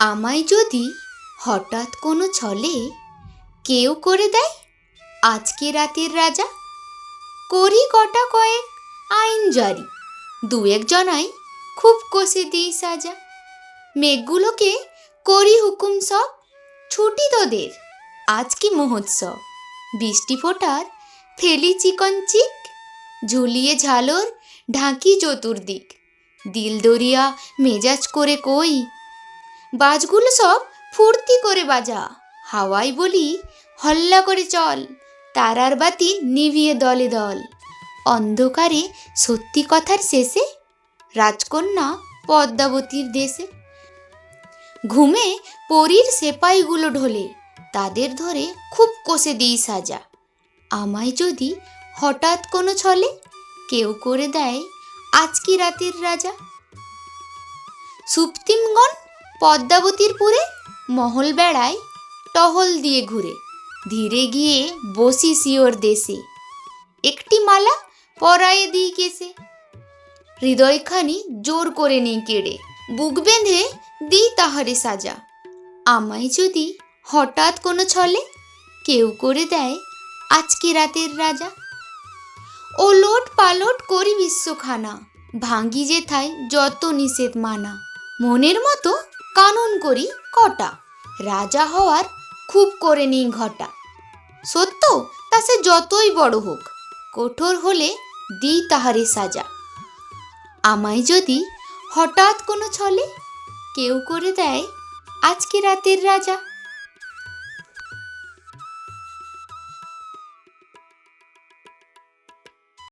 আমায় যদি হঠাৎ কোনো ছলে কেউ করে দেয়? আজকে রাতের রাজা। করি কটা কয়েক আইন জারি। দু এক জনাই খুব কষে দিই সাজা। মেঘগুলোকে করি হুকুম সব ছুটি তোদের। আজ কি মহোৎসব? বৃষ্টি ফোটার ফেলি চিকন চিক, ঝুলিয়ে ঝালর ঢাকি চতুর্দিক। দিল দরিয়া মেজাজ করে কই বাজগুলো সব ফুর্তি করে বাজা। হাওয়াই বলি, হল্লা করে চল। তারার বাতি নিভিয়ে দলে দল। অন্ধকারে সত্যি কথার শেষে রাজকন্যা পদ্মাবতীর দেশে। ঘুমে পরীর সেপাইগুলো ঢোলে, তাদের ধরে খুব কষে দিই সাজা। আমায় যদি হঠাৎ কোনো ছলে, কেউ করে দেয় আজকি রাতের রাজা। সুপ্তিমগণ পদ্মাবতীর পুরে মহল বেড়ায় টহল দিয়ে ঘুরে। ধীরে গিয়ে বসি শিওর দেশে। একটি মালা পরায়ে দিই কেসে হৃদয়খানি জোর করে নিই কেড়ে। বুক বেঁধে দিই তাহারে সাজা। আমায় যদি হঠাৎ কোনো ছলে, কেউ করে দেয় আজকে রাতের রাজা। ও লোট পালট করি বিশ্বখানা, ভাঙ্গি যেথায় যত নিষেধ মানা। মনের মতো কানুন করি কটা। রাজা হওয়ার খুব করে নিই ঘটা। সত্য? তা সে যতই বড় হোক, কঠোর হলে দি তাহারে সাজা। আমায় যদি হঠাৎ কোনো ছলে, কেউ করে দেয় আজকে রাতের রাজা।